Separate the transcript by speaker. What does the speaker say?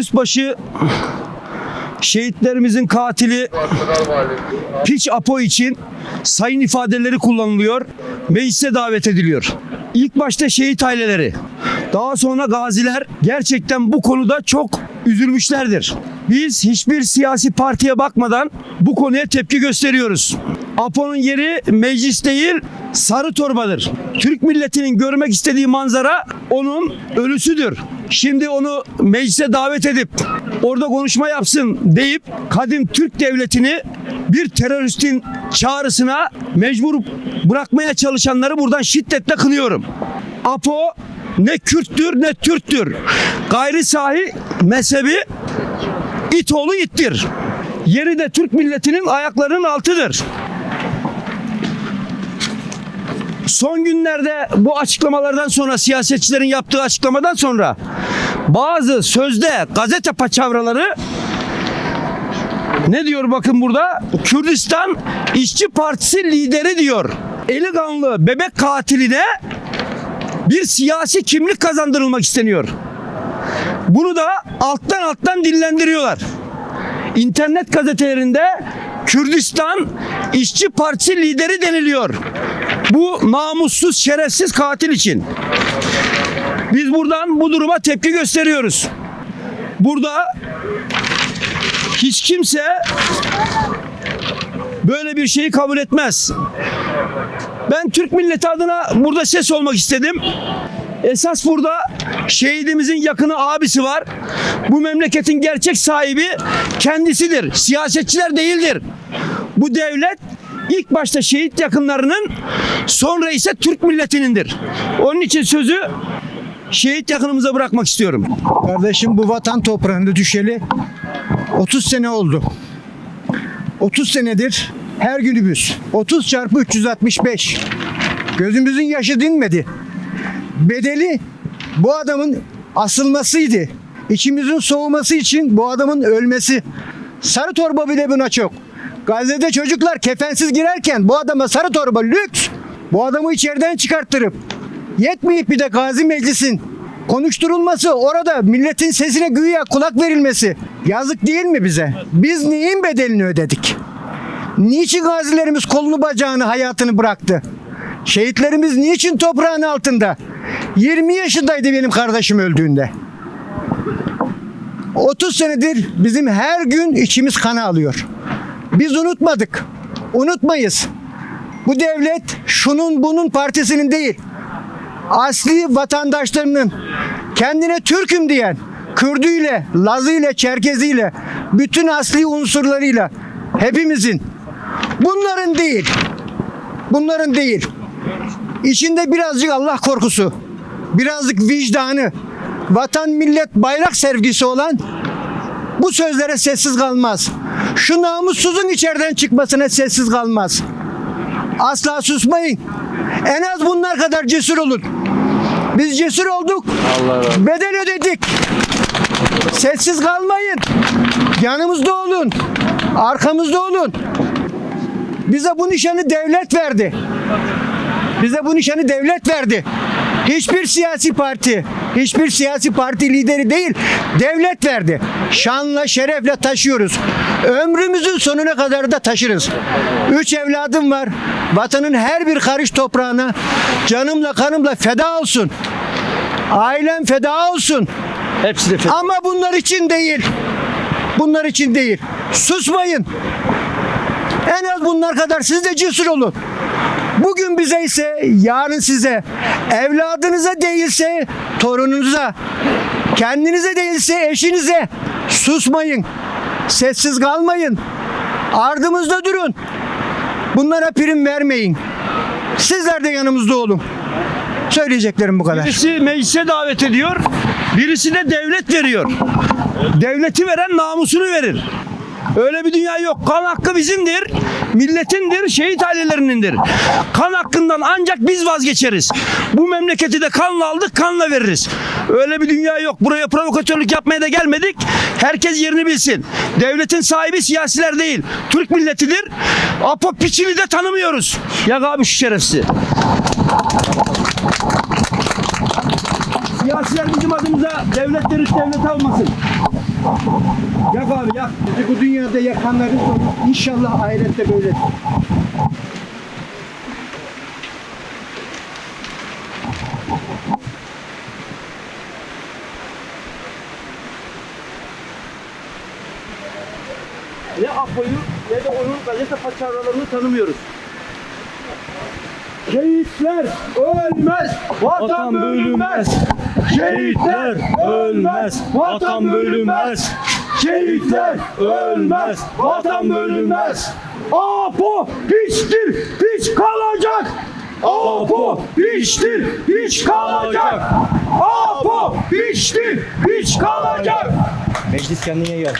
Speaker 1: terörist başı şehitlerimizin katili Piç Apo için sayın ifadeleri kullanılıyor. Meclise davet ediliyor. İlk başta şehit aileleri, daha sonra gaziler gerçekten bu konuda çok üzülmüşlerdir. Biz hiçbir siyasi partiye bakmadan bu konuya tepki gösteriyoruz. Apo'nun yeri meclis değil, sarı torbadır. Türk milletinin görmek istediği manzara onun ölüsüdür. Şimdi onu meclise davet edip orada konuşma yapsın deyip kadim Türk devletini bir teröristin çağrısına mecbur bırakmaya çalışanları buradan şiddetle kınıyorum. Apo ne Kürttür ne Türktür. Gayri sahi mezhebi it oğlu ittir. Yeri de Türk milletinin ayaklarının altıdır. Son günlerde bu açıklamalardan sonra siyasetçilerin yaptığı açıklamadan sonra bazı sözde gazete paçavraları ne diyor bakın burada? Kürdistan İşçi Partisi lideri diyor. Eli kanlı bebek katiline bir siyasi kimlik kazandırılmak isteniyor. Bunu da alttan alttan dillendiriyorlar. İnternet gazetelerinde Kürdistan İşçi Partisi lideri deniliyor. Bu namussuz, şerefsiz katil için. Biz buradan bu duruma tepki gösteriyoruz. Burada hiç kimse böyle bir şeyi kabul etmez. Ben Türk milleti adına burada ses olmak istedim. Esas burada şehidimizin yakını abisi var. Bu memleketin gerçek sahibi kendisidir. Siyasetçiler değildir. Bu devlet ilk başta şehit yakınlarının sonra ise Türk milletinindir. Onun için sözü şehit yakınımıza bırakmak istiyorum.
Speaker 2: Kardeşim bu vatan toprağında düşeli 30 sene oldu. 30 senedir her günümüz 30 çarpı 365 gözümüzün yaşı dinmedi. Bedeli bu adamın asılmasıydı. İçimizin soğuması için bu adamın ölmesi. Sarı torba bile buna çok. Gazze'de çocuklar kefensiz girerken bu adama sarı torba lüks. Bu adamı içeriden çıkarttırıp yetmeyip bir de gazi meclisin konuşturulması orada milletin sesine güya kulak verilmesi yazık değil mi bize? Biz neyin bedelini ödedik? Niçin gazilerimiz kolunu bacağını hayatını bıraktı? Şehitlerimiz niçin toprağın altında? 20 yaşındaydı benim kardeşim öldüğünde. 30 senedir bizim her gün içimiz kana alıyor. Biz unutmadık. Unutmayız. Bu devlet şunun bunun partisinin değil. Asli vatandaşlarının kendine Türk'üm diyen Kürdüyle, Lazıyla, Çerkeziyle, bütün asli unsurlarıyla hepimizin bunların değil. Bunların değil. İçinde birazcık Allah korkusu, birazcık vicdanı, vatan millet bayrak sevgisi olan bu sözlere sessiz kalmaz. Şu namussuzun içeriden çıkmasına sessiz kalmaz. Asla susmayın. En az bunlar kadar cesur olun. Biz cesur olduk. Bedel ödedik. Sessiz kalmayın. Yanımızda olun. Arkamızda olun. Bize bu nişanı devlet verdi. Bize bu nişanı devlet verdi. Hiçbir siyasi parti, hiçbir siyasi parti lideri değil, devlet verdi. Şanla, şerefle taşıyoruz. Ömrümüzün sonuna kadar da taşırız. Üç evladım var. Vatanın her bir karış toprağına canımla kanımla feda olsun. Ailem feda olsun.
Speaker 1: Hepsi de fe-
Speaker 2: Ama bunlar için değil. Bunlar için değil. Susmayın. En az bunlar kadar siz de cesur olun. Bugün bize ise yarın size, evladınıza değilse torununuza, kendinize değilse eşinize susmayın. Sessiz kalmayın. Ardımızda durun. Bunlara prim vermeyin. Sizler de yanımızda olun. Söyleyeceklerim bu kadar.
Speaker 1: Birisi meclise davet ediyor, birisi de devlet veriyor. Devleti veren namusunu verir. Öyle bir dünya yok. Kan hakkı bizimdir, milletindir, şehit ailelerinindir. Kan hakkından ancak biz vazgeçeriz. Bu memleketi de kanla aldık, kanla veririz. Öyle bir dünya yok. Buraya provokatörlük yapmaya da gelmedik. Herkes yerini bilsin. Devletin sahibi siyasiler değil. Türk milletidir. Apo piçini de tanımıyoruz. Yak abi şu şerefsizi. Siyasiler bizim adımıza devlet devlet devlet almasın. Yak abi yak.
Speaker 2: Bizi bu dünyada yakanların sonu inşallah ahirette böyledir.
Speaker 1: Ne Apo'yu ne de onun gazete paçavralarını tanımıyoruz. Şehitler ölmez, vatan bölünmez. Şehitler ölmez, vatan bölünmez. Şehitler ölmez, vatan bölünmez. Apo hiçtir, hiç kalacak. Apo hiçtir, hiç kalacak. Apo hiçtir, hiç kalacak.
Speaker 3: Meclis kendine gel.